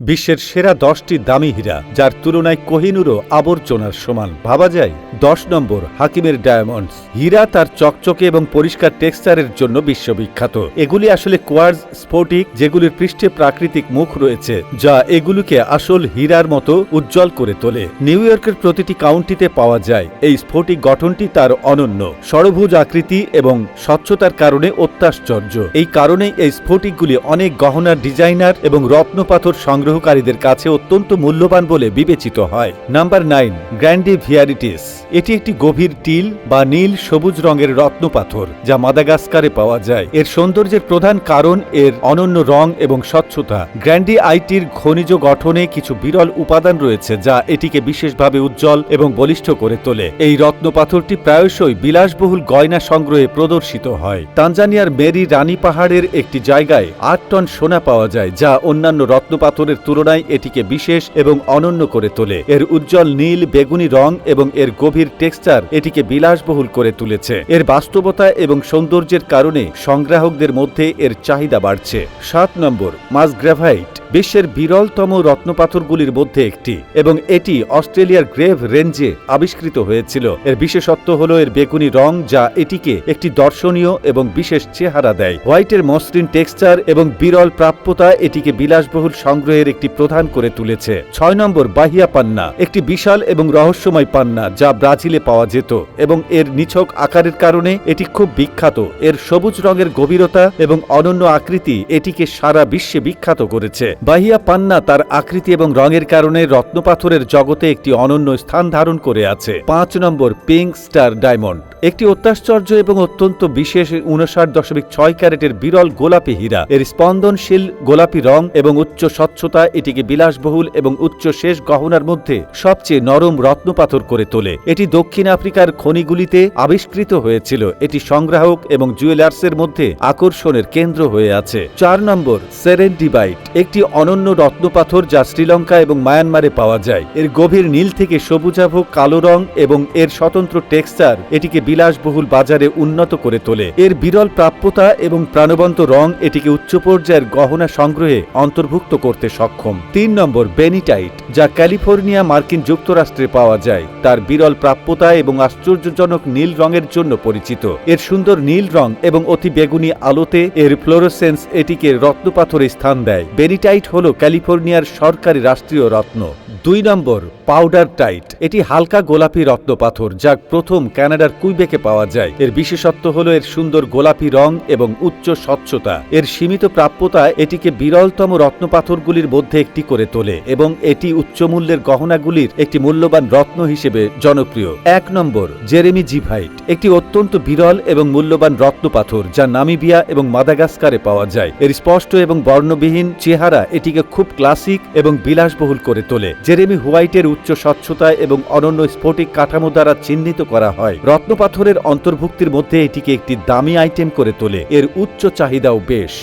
বিশ্বের সেরা দশটি দামি হীরা, যার তুলনায় কোহিনুরও আবর্জনার সমান। ভাবা যায়, দশ নম্বর হাকিমের ডায়মন্ডস। হীরা তার চকচকে এবং পরিষ্কার টেক্সচারের জন্য বিশ্ববিখ্যাত। এগুলি আসলে কোয়ার্জ, স্ফটিক, যেগুলির পৃষ্ঠে প্রাকৃতিক মুখ রয়েছে, যা এগুলিকে আসল হীরার মতো উজ্জ্বল করে তোলে। নিউ ইয়র্কের প্রতিটি কাউন্টিতে পাওয়া যায়, এই স্ফটিক গঠনটি তার অনন্য। ষড়ভুজ আকৃতি এবং স্বচ্ছতার কারণে অত্যাশ্চর্য। এই কারণেই এই স্ফটিকগুলি অনেক গহনার ডিজাইনার এবং রত্নপাথর সংগ্রহকারীদের কাছে অত্যন্ত মূল্যবান বলে বিবেচিত হয়। নাম্বার নাইন, গ্র্যান্ডি ভিয়ারিটিস। এটি একটি গভীর টিল বা নীল সবুজ রঙের রত্নপাথর যা মাদাগাস্কারে পাওয়া যায়। এর সৌন্দর্যের প্রধান কারণ এর অনন্য রং এবং স্বচ্ছতা। গ্র্যান্ডি আইটির খনিজ গঠনে কিছু বিরল উপাদান রয়েছে, যা এটিকে বিশেষভাবে উজ্জ্বল এবং বলিষ্ঠ করে তোলে। এই রত্নপাথরটি প্রায়শই বিলাসবহুল গয়না সংগ্রহে প্রদর্শিত হয়। তানজানিয়ার মেরি রানী পাহাড়ের একটি জায়গায় আট টন সোনা পাওয়া যায়, যা অন্যান্য রত্নপাথরের তুলনায় এটিকে বিশেষ এবং অনন্য করে তোলে। এর উজ্জ্বল নীল, বেগুনি রং এবং এর গভীর টেক্সচার এটিকে বিলাসবহুল করে তুলেছে। এর বাস্তবতা এবং সৌন্দর্যের কারণে সংগ্রাহকদের মধ্যে এর চাহিদা বাড়ছে। সাত নম্বর, মাস গ্রাভাইট বিশ্বের বিরলতম রত্নপাথরগুলির মধ্যে একটি, এবং এটি অস্ট্রেলিয়ার গ্রেভ রেঞ্জে আবিষ্কৃত হয়েছিল। এর বিশেষত্ব হল এর বেগুনি রং, যা এটিকে একটি দর্শনীয় এবং বিশেষ চেহারা দেয়। হোয়াইটের মসৃণ টেক্সচার এবং বিরল প্রাপ্যতা এটিকে বিলাসবহুল সংগ্রহের একটি প্রধান করে তুলেছে। ছয় নম্বর, বাহিয়া পান্না। একটি বিশাল এবং রহস্যময় পান্না, যা ব্রাজিলে পাওয়া যেত, এবং এর নিছক আকারের কারণে এটি খুব বিখ্যাত। এর সবুজ রঙের গভীরতা এবং অনন্য আকৃতি এটিকে সারা বিশ্বে বিখ্যাত করেছে। বাহিয়া পান্না তার আকৃতি এবং রঙের কারণে রত্নপাথরের জগতে একটি অনন্য স্থান ধারণ করে আছে। পাঁচ নম্বর, পিঙ্ক স্টার ডায়মন্ড। একটি অত্যাশ্চর্য এবং অত্যন্ত বিশেষ উনষাট দশমিক ছয় ক্যারেটের বিরল গোলাপি হীরা। এর স্পন্দনশীল গোলাপি রং এবং উচ্চ স্বচ্ছতা এটিকে বিলাসবহুল এবং উচ্চ শেষ গহনার মধ্যে সবচেয়ে নরম রত্নপাথর করে তোলে। এটি দক্ষিণ আফ্রিকার খনিগুলিতে আবিষ্কৃত হয়েছিল। এটি সংগ্রাহক এবং জুয়েলার্সের মধ্যে আকর্ষণের কেন্দ্র হয়ে আছে। চার নম্বর সেরেন্ডিবাইট একটি অনন্য রত্নপাথর যা শ্রীলঙ্কা এবং মায়ানমারে পাওয়া যায়। এর গভীর নীল থেকে সবুজাভ, কালো রং এবং এর স্বতন্ত্র টেক্সচার এটিকে বিলাসবহুল বাজারে উন্নত করে তোলে। এর বিরল প্রাপ্যতা এবং প্রাণবন্ত রং এটিকে উচ্চ পর্যায়ের গহনা সংগ্রহে অন্তর্ভুক্ত করতে সক্ষম। তিন নম্বর, বেনিটাইট। যা ক্যালিফোর্নিয়া মার্কিন যুক্তরাষ্ট্রে পাওয়া যায়। তার বিরল প্রাপ্যতা এবং আশ্চর্যজনক নীল রঙের জন্য পরিচিত। এর সুন্দর নীল রং এবং অতি বেগুনি আলোতে এর ফ্লোরোসেন্স এটিকে রত্নপাথরে স্থান দেয়। বেনিটাইট হল ক্যালিফোর্নিয়ার সরকারি রাষ্ট্রীয় রত্ন। দুই নম্বর, পাউডার টাইট। এটি হালকা গোলাপি রত্নপাথর যা প্রথম কানাডার কুইবেকে পাওয়া যায়। এর বিশেষত্ব হল এর সুন্দর গোলাপি রং এবং উচ্চ স্বচ্ছতা। এর সীমিত প্রাপ্যতা এটিকে বিরলতম রত্নপাথরগুলির মধ্যে একটি করে তোলে এবং এটি উচ্চমূল্যের গহনাগুলির একটি মূল্যবান রত্ন হিসেবে জনপ্রিয়। এক নম্বর, জেরেমি জিভাইট, একটি অত্যন্ত বিরল এবং মূল্যবান রত্নপাথর যা নামিবিয়া এবং মাদাগাস্কারে পাওয়া যায়। এর স্পষ্ট এবং বর্ণবিহীন চেহারা এটিকে খুব ক্লাসিক এবং বিলাসবহুল করে তোলে। জেরেমি হোয়াইটের উচ্চ স্বচ্ছতা এবং অনন্য স্ফটিক কাঠামো দ্বারা চিহ্নিত করা হয়। রত্নপাথরের অন্তর্ভুক্তির মধ্যে এটিকে একটি দামি আইটেম করে তোলে। এর উচ্চ চাহিদাও বেশ।